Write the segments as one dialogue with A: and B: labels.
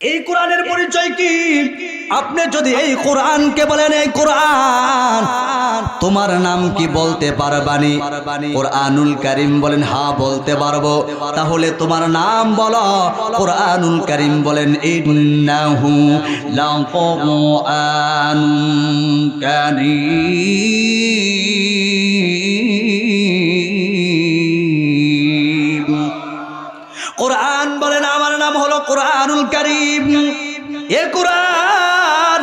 A: এই কোরআনের পরিচয় কি? আপনি যদি এই কোরআনকে বলেন, এই কোরআন, তোমার নাম কি বলতে পারবানি? কোরআনুল কারিম বলেন, হা, বলতে পারব। তাহলে তোমার নাম বলো। কোরআনুল করিম বলেন, ইন্নাহু লাকুরআনুন কোরআন বলেন আমার নাম হলো কোরআনুল করিম। এ কোরআন,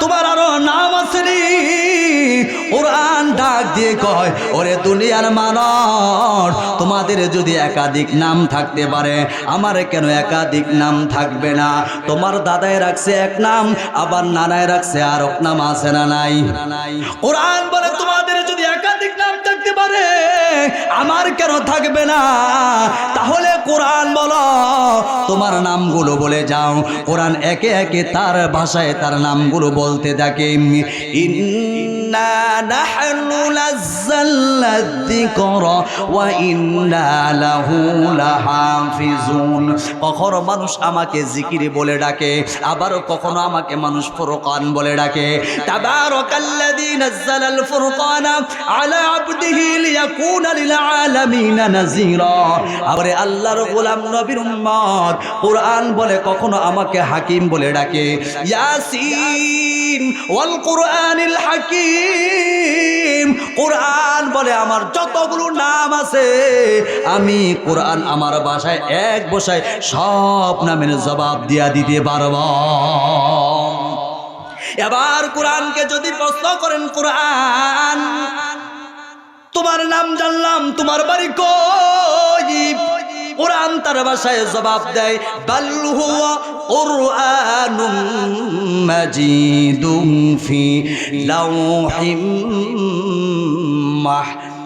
A: তোমার আরও নাম আছে কোরআন ডাক দিয়ে কয়, ওরে দুনিয়ার মানব তোমাদের যদি একাধিক নাম থাকতে পারে, আমার কেন একাধিক নাম থাকবে না? তোমার দাদাই রাখছে এক নাম, আবার নানায় রাখছে আর এক নাম আছে না নাই? কোরআন বলে, তোমাদের যদি একাধিক নাম থাকতে পারে, আমার কেন থাকবে না? তাহলে তোমার নামগুলো বলে যাও। কোরআন একে একে তার ভাষায় তার নামগুলো বলতে থাকে কখনো মানুষ আমাকে জিকিরে বলে ডাকে, আবার কখনো আমাকে মানুষ ফুরকান বলে ডাকে। আরে আল্লাহর গোলাম নবীর উম্মত কোরআন বলে, কখনো আমাকে হাকিম বলে ডাকে। হাকিম, কোরআন বলে আমার যতগুলো নাম আছে, আমি কোরআন আমার বাসায় এক বসায় সব নামের জবাব দিয়া দিতে পারব। এবার কোরআনকে যদি প্রশ্ন করেন, কোরআন, তোমার নাম জানলাম, তোমার বাড়ি কই? কোরআন তার ভাষায় জবাব দেয় বাল্লু কোরআনুম মাজিদুম ফি লাউহিম মাহফুজ।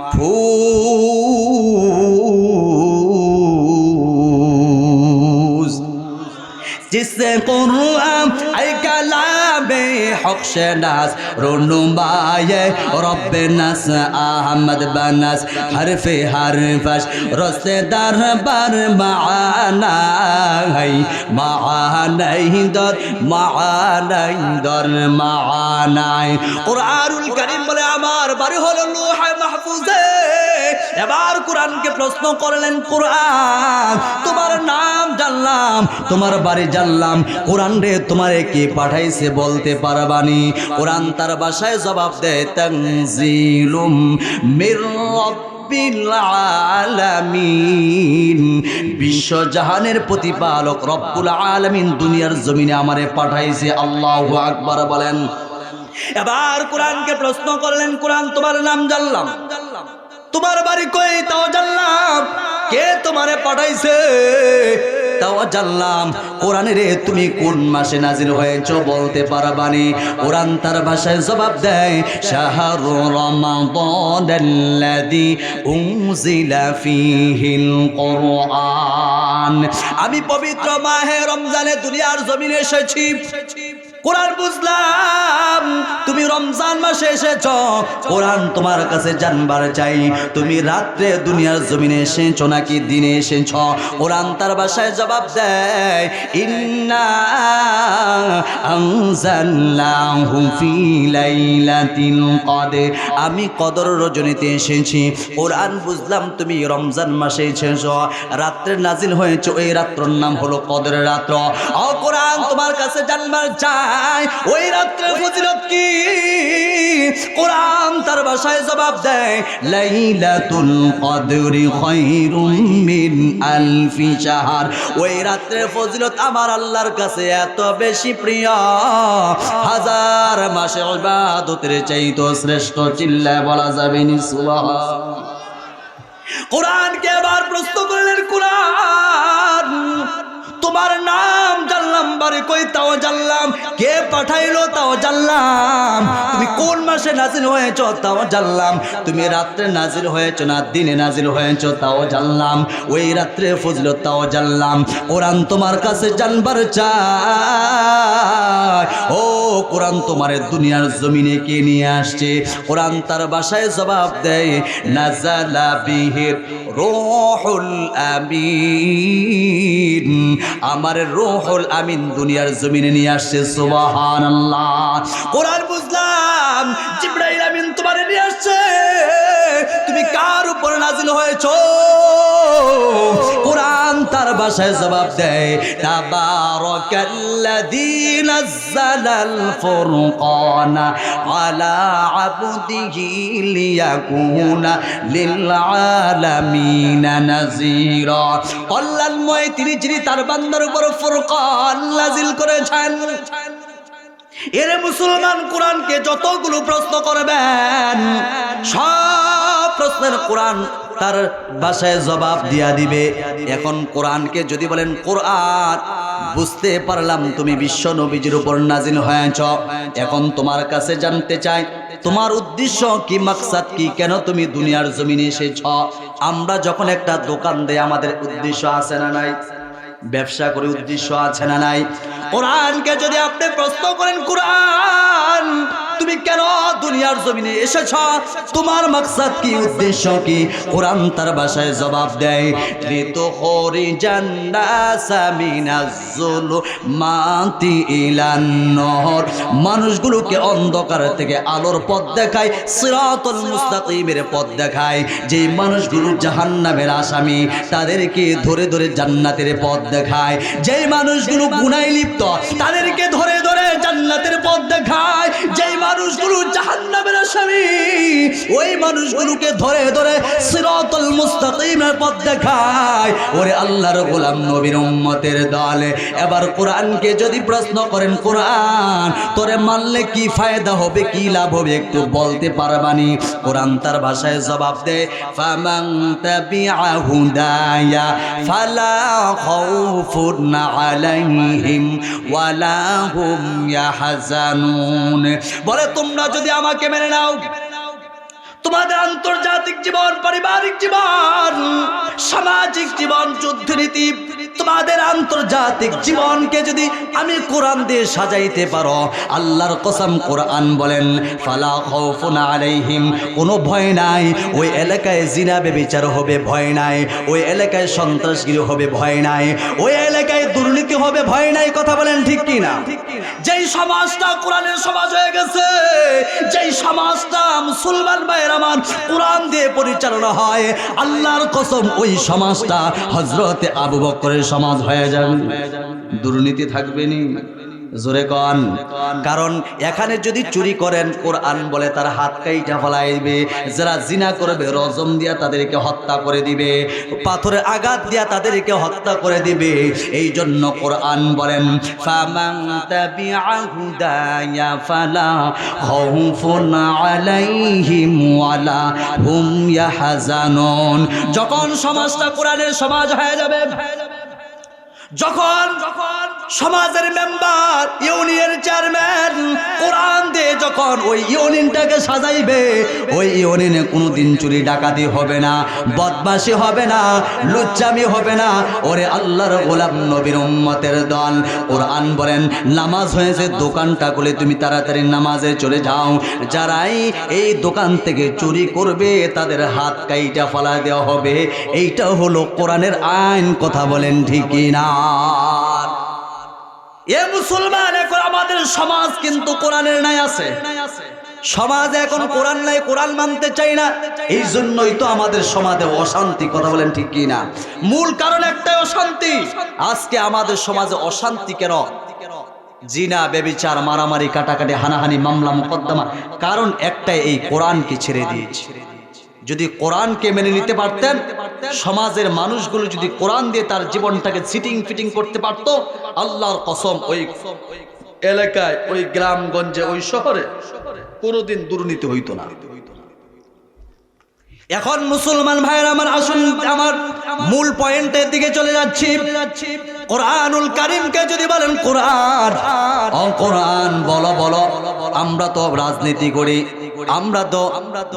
A: জিসে কোরআন আই কালা বে হকশে নাস, রুনু রুনুমায়ে রব্বে নাস, আহমদ বানাস, হরফে হরফাস, রস্তে দার বার মানাই মানাই দর মানাই দর, মানাই। কুরআনুল কারীম বলে, আমার বাড়ি হলো লোহায় মাহফুজে। এবার কোরআনকে প্রশ্ন করলেন, কোরআন, তোমার নাম জানলাম, তোমার বাড়ি জানলাম। কোরআন রে, তোমারে কে পাঠাইছে বল বলতে পারবানি। কোরআন তার বাসায় জবাব দেয়, তানজিলুম মির আলামিন। বিশ্বজাহানের প্রতিপালক রব্বুল আলামিন দুনিয়ার জমিনে আমারে পাঠাইছে, আল্লাহ আকবার। বলেন। এবার কোরআনকে প্রশ্ন করলেন, কোরআন, তোমার নাম জানলাম। তোমার বাড়ি কই? তাও জানলাম। কে তোমারে পাঠাইছে? জানলাম কোরআনে রে তুমি কোন মাসে হয়েছ বলতে পারবানি? কোরআন তার ভাষায় জবাব দেয়, শাহর আমি পবিত্র মাহে রমজানে দুনিয়ার জমিনে এসেছি। কোরআন বুঝলাম, তুমি রমজান মাসে এসেছ, কোরআন তোমার কাছে জানবার চাই। তুমি রাত্রে দুনিয়ার জমিনে এসেছ নাকি দিনে এসেছ? কোরআন তার বাসায় জবাব দেয়, ইন্না আমি কদর রজনীতে এসেছি, কোরআন বুঝলাম তুমি রমজান মাসে এসেছ। রাত্রে নাজিল হয়েছে, ওই রাত্রর নাম হলো কদরের রাত্র। ও কোরআন তোমার কাছে জানবার চাই। ওই রাত্রে ফজিলত কি? কোরআন তার ভাষায় জবাব দেয়, লাইলাতুল কদরি খায়রুম মিন আলফি শাহর। ওই রাত্রে ফজিলত আমার আল্লাহর কাছে এত বেশি প্রিয়। হাজার মাসে ইবাদতের চাইতো শ্রেষ্ঠ চিল্লায় বলা যাবে নি সুবহান কোরআনকে আবার প্রশ্ন করলেন, কোরআন তোমার নাম জানলাম বারে কই তাও জানলাম, কে পাঠাইলো তাও জানলাম। তুমি কোন মাসে নাজিল হয়েছ তাও জানলাম। তুমি রাত্রে নাজিল হয়েছ না দিনে নাজিল হয়েছ তাও জানলাম। ওই রাত্রে ফজলো তাও জানলাম। কোরআন তোমার কাছে জানবার চাই। ও কোরআন তোমার দুনিয়ার জমিনে কে নিয়ে আসছে? কোরআন তার বাসায় জবাব দেয়, নাজালা বিহির রোহুল আমিন। আমার রোহল আমিন দুনিয়ার জমিনে নিয়ে আসছে সুবাহান আল্লাহ কোরআন বুঝলাম, জিব্রাইল আমিন তোমার নিয়ে আসছে। তুমি কার উপর নাজিল হয়েছ? কোরআন ভাষায় জবাব দেয়, তাবারাকাল্লাযী নাযালাল ফুরকানা আলা আবদিহি লিয়াকুনা লিল আলামিনা নাযীরা কল্যাণময় তিনি যিনি তার বান্দার উপর ফুরকান নাজিল করেছেন। এরে মুসলমান, কোরআনকে যতগুলো প্রশ্ন করবেন, সব প্রশ্নের কোরআন তার ভাষায় জবাব দিয়া দিবে। এখন কোরআনকে যদি বলেন, কোরআন, বুঝতে পারলাম তুমি বিশ্ব নবীজির উপর নাজিল হয়েছ। এখন তোমার কাছে জানতে চাই, তোমার উদ্দেশ্য কি, মাকসাদ কি, কেন তুমি দুনিয়ার জমিনে এসেছ? আমরা যখন একটা দোকান দেয় আমাদের উদ্দেশ্য আছে না নাই? ব্যবসা করে উদ্দেশ্য আছে না নাই? কোরআনকে যদি আপনি প্রশ্ন করেন, কোরআন তুমি কেন দুনিয়ার জমিনে এসেছ? তোমার মাকসাদ কি, উদ্দেশ্য কি? কোরআন তার ভাষায় জবাব দেয় মানুষগুলোকে অন্ধকার থেকে আলোর পথ দেখায়, সিরাতুল মুস্তাকিমের পথ দেখায়। যে মানুষগুলো জাহান্নামের আসামি, তাদেরকে ধরে ধরে জান্নাতের পথ দেখায়। যেই মানুষগুলো গুনায় লিপ্ত, তাদেরকে ধরে ধরে জান্নাতের পথ দেখায়। যেই মানুষগুলো জাহান্নামের আসামি। ওই মানুষগুলোকে ধরে ধরে সিরাতুল মুস্তাকিমের পথ দেখায়। ওরে আল্লাহর গোলাম নবীর উম্মতের দলে। এবার কোরআনকে যদি প্রশ্ন করেন, কোরআন, তোরে মানলে কি ফায়দা হবে, কি লাভ হবে, একটু বলতে পারবানি? কোরআন তার ভাষায় জবাব দেয় বলে তোমরা যদি আমাকে মেনে নাও। তোমাদের আন্তর্জাতিক জীবন, পারিবারিক জীবন, সামাজিক জীবন, যুদ্ধনীতি, তোমাদের আন্তর্জাতিক জীবনকে যদি আমি কোরআন দিয়ে সাজাইতে পারো, আল্লাহর কসম কোরআন বলেন, ফালা খাউফুন আলাইহিম কোনো ভয় নাই। ওই এলাকায় জিনা বেবিচার হবে, ভয় নাই। ওই এলাকায় সন্ত্রাসগিরি হবে, ভয় নাই। ওই এলাকায় দুর্নীতি হবে, ভয় নাই। কথা বলেন ঠিক কি না? যেই সমাজটা কোরআনের সমাজ হয়ে গেছে, যেই সমাজটা মুসলমান ভাইয়ের আমার কোরআন দিয়ে পরিচালনা হয়। আল্লাহর কসম, ওই সমাজটা হজরতে আবু বকরের সমাজ হয়ে যাবে। দুর্নীতি থাকবে নি। জোরে কন। কারণ এখানে যদি চুরি করেন, কোরআন বলে তার হাত কাইটা ফলাইবে। যারা জিনা করবে, রজম দিয়া তাদেরকে হত্যা করে দিবে। পাথরে আঘাত দিয়া তাদেরকে হত্যা করে দিবে। এই জন্য কোরআন বলেন যখন সমাজটা কোরআনের সমাজ হয়ে যাবে যখন যখন সমাজের মেম্বার ইউনিয়ন চেয়ারম্যান কোরআন দিয়ে যখন ওই ইউনিয়নটাকে সাজাইবে, ওই ইউনিয়নে কোনোদিন চুরি ডাকাতি হবে না, বদমাশি হবে না, লুচ্চামি হবে না। ওরে আল্লাহর গোলাম নবীর উম্মতের দল, কোরআন বলেন, নামাজ হয়েছে দোকানটা খুলে তুমি তাড়াতাড়ি নামাজে চলে যাও। যারাই এই দোকান থেকে চুরি করবে, তাদের হাত কাইটা ফলা দেওয়া হবে। এইটা হলো কোরআনের আইন, কথা বলেন ঠিকই না এ মুসলমান এখন আমাদের সমাজ কিন্তু কোরআনের নাই আছে। সমাজ এখন কোরআন নাই, কোরআন মানতে চাই না। এই জন্যই তো আমাদের সমাজে অশান্তি, কথা বলেন ঠিক কি না? মূল কারণ একটাই অশান্তি। আজকে আমাদের সমাজে অশান্তি কেন? জিনা বেবিচার মারামারি, কাটাকাটি, হানাহানি, মামলা, মোকদ্দমা। কারণ একটাই, এই কোরআনকে ছেড়ে দিয়েছে। যদি কোরআনকে মেনে নিতে পারতেন সমাজের মানুষগুলো যদি কোরআন দিয়ে তার জীবনটাকে সিটিং ফিটিং করতে পারত আল্লাহর কসম ওই এলাকায় ওই গ্রামগঞ্জে ওই শহরে কোনোদিন দুর্নীতি হইতো না। এখন মুসলমান ভাইয়ের আমার আসুন আমার মূল পয়েন্টের দিকে চলে যাচ্ছি। কোরআনুল কারিমকে যদি বলেন কোরআন কোরআন বলো বলো। আমরা তো রাজনীতি করি আমরা তো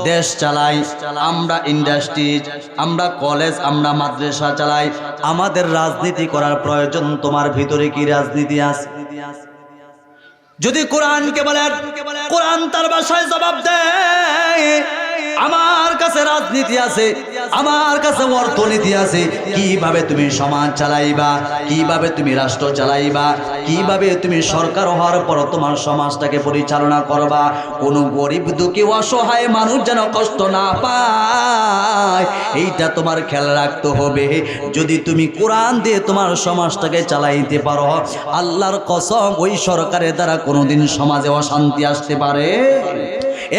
A: দেশ চালাই আমরা ইন্ডাস্ট্রি আমরা কলেজ আমরা মাদ্রাসা চালাই। আমাদের রাজনীতি করার প্রয়োজন তোমার ভিতরে কি রাজনীতি আছে? যদি কোরআনকে বলে কোরআন তার বাসায় জবাব দেয় আমার কাছে রাজনীতি আছে, আমার কাছে অর্থনীতি আছে। কীভাবে তুমি সমাজ চালাইবা, কীভাবে তুমি রাষ্ট্র চালাইবা, কীভাবে তুমি সরকার হওয়ার পর তোমার সমাজটাকে পরিচালনা করবা, কোনো গরিব দুঃখী অসহায় মানুষ যেন কষ্ট না পায়, এইটা তোমার খেয়াল রাখতে হবে। যদি তুমি কোরআন দিয়ে তোমার সমাজটাকে চালাইতে পারো, আল্লাহর কসম ওই সরকারের দ্বারা কোনোদিন সমাজে অশান্তি আসতে পারে।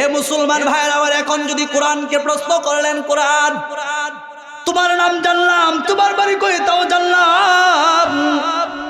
A: এ মুসলমান ভাইয়ের, আবার এখন যদি কোরআনকে প্রশ্ন করলেন, কোরআন, তোমার নাম জানলাম, তোমার বাড়ি কই তাও জানলাম।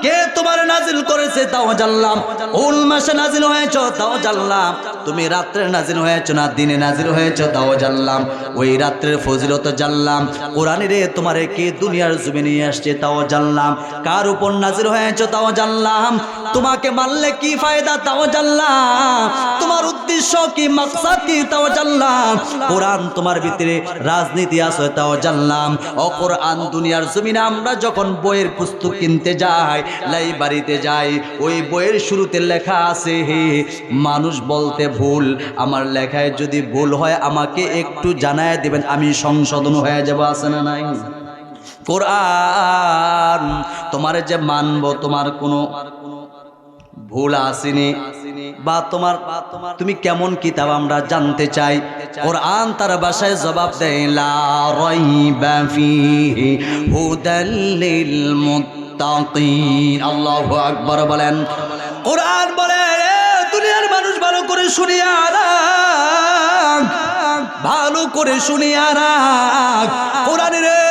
A: কে তোমার নাজিল করেছে, তাও জানলাম। উল মাসে নাজিল হয়েছ, তাও জানলাম। তুমি রাত্রে নাজিল হয়েছ না, দিনে নাজিল হয়েছ, তাও জানলাম। ওই রাত্রের ফজিলত জানলাম। কোরআনে রে তোমারে কে দুনিয়ার জমি নিয়ে আসছে, তাও জানলাম। কার উপর নাজিল হয়েছ, তাও জানলাম। তোমাকে মারলে কি ফায়দা, তাও জানলাম। তোমার উদ্দেশ্য কি মাকসাদ কি, তাও জানলাম। কোরআন তোমার ভিতরে রাজনীতি আছে, তাও জানলাম। ও কোরআন দুনিয়ার জমিনে আমরা যখন বইয়ের পুস্তক কিনতে যাই লাইব্রেরিতে যাই, ওই বইয়ের শুরুতে লেখা আছে মানুষ বলতে ভুল। আমার লেখায় যদি ভুল হয়, আমাকে একটু জানায় দিবেন, আমি সংশোধন হয়ে যাব, আছে না নাই? কোরআন, তোমার যে মানবো, তোমার কোনো ভুল আসেনি, বা তোমার, তুমি কেমন কিতাব আমরা জানতে চাই? কোরআন তার বাসায় জবাব দেয়, লা রাইবা ফিহি হুদাল লিল মুত্তাকিন। আল্লাহু আকবার বলেন। কোরআন বলে দুনিয়ার মানুষ ভালো করে শুনিয়া ভালো করে শুনিয়া রাখ। কোরআন রে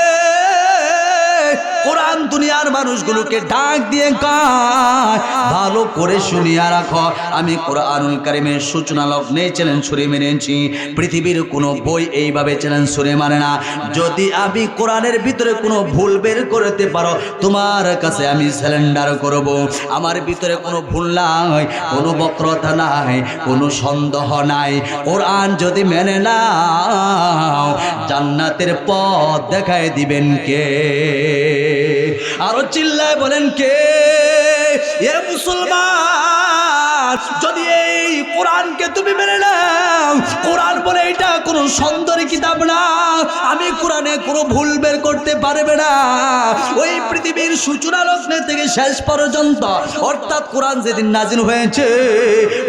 A: কোরআন দুনিয়ার মানুষগুলোকে ডাক দিয়ে কায়, ভালো করে শুনিয়া রাখো। আমি কোরআনুল কারিমের সূচনা লগ্নে চ্যালেঞ্জ ছুড়ে মেরেছি পৃথিবীর কোনো বই এইভাবে চ্যালেঞ্জ ছুড়ে মারে না। যদি আমি কোরআনের ভিতরে কোনো ভুল বের করতে পারো, তোমার কাছে আমি সিলিন্ডার করব। আমার ভিতরে কোনো ভুল নাই, কোনো বক্রতা নাই, কোনো সন্দেহ নাই। কোরআন যদি মেনে নাও, জান্নাতের পথ দেখায় দিবেন কে? আরও চিল্লায় বলেন কে? এ মুসলমান যদি এই কোরআনকে তুমি মেনে নাও কোরআন বলে এটা কোনো সুন্দরী কিতাব না। আমি কোরআনে কোনো ভুল বের করতে পারবে না। ওই পৃথিবীর সূচনা লগ্নে থেকে শেষ পর্যন্ত, অর্থাৎ কোরআন যেদিন নাজিল হয়েছে,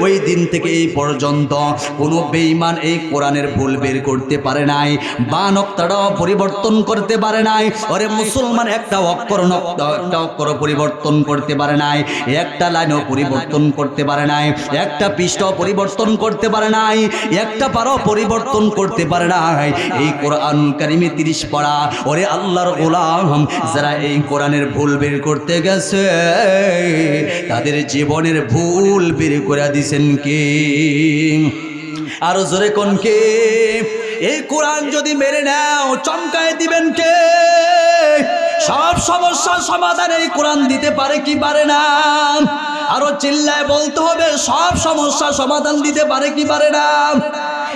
A: ওই দিন থেকে এই পর্যন্ত কোনো বেঈমান এই কোরআনের ভুল বের করতে পারে নাই, বা নক্তাটাও পরিবর্তন করতে পারে নাই। ওরে মুসলমান, একটা অক্ষর একটা অক্ষর পরিবর্তন করতে পারে নাই, একটা লাইনও পরিবর্তন করতে পারে নাই, একটা পৃষ্ঠ পরিবর্তন করতে পারে নাই। একটা পারও পরিবর্তন করতে পারে নাই। এই কোরআন কারিমে তিরিশ পড়া ওরে আল্লাহর গোলাম, যারা এই কোরআনের ভুল বের করতে গেছে, তাদের জীবনের ভুল বের করে দিছেন কে? আরও জোরে কোন কে? এই কোরআন যদি মেরে নাও, চমকায় দিবেন কে? সব সমস্যার সমাধান এই কোরআন দিতে পারে কি পারে না? আরও চিল্লায় বলতে হবে সব সমস্যা সমাধান দিতে পারে কি পারে না।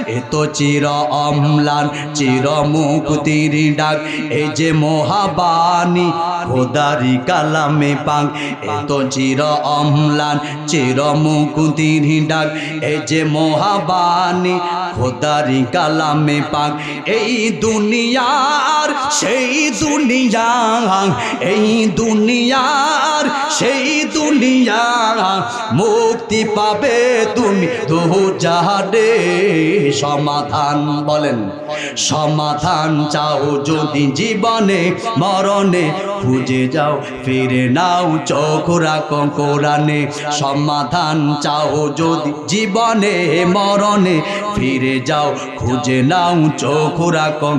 A: এত চির অম্লান, চির মুক্তির ডাক। এই যে মহাবাণী, খোদারি কালামে পাক। এত চির অম্লান, চির মুক্তির ডাক। এই যে মহাবাণী, খোদারি কালামে পাক। এই দুনিয়ার সেই দুনিয়া, এই দুনিয়ার সেই দুনিয়া, মুক্তি পাবে তুমি দু জাহারে সমাধান বলেন, সমাধান চাও যদি জীবনে, মরণে, খুঁজে যাও, ফিরে নাও, চোখ রাখো কোরআনে। সমাধান চাও যদি জীবনে, মরণে, ফিরে যাও, খুঁজে নাও, চোখ রাখো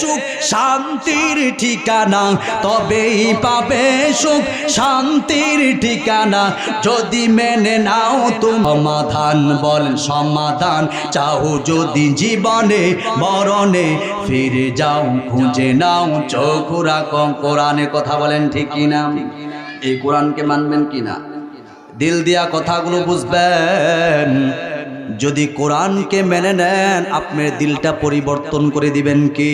A: সুখ শান্তির ঠিকানা, তবেই পাবে সুখ শান্তির ঠিকানা। যদি মেনে নাও তুমি সমাধান বল সমাধান চাও যদি জীবনে, মরণে ফিরে যাও, খুঁজে নাও, চোখ কম কোরআনে কথা বলেন ঠিক না এই কোরআনকে মানবেন কিনা? দিল দিয়া কথাগুলো বুঝবেন। যদি কোরআনকে মেনে নেন, আপনার দিলটা পরিবর্তন করে দিবেন কি?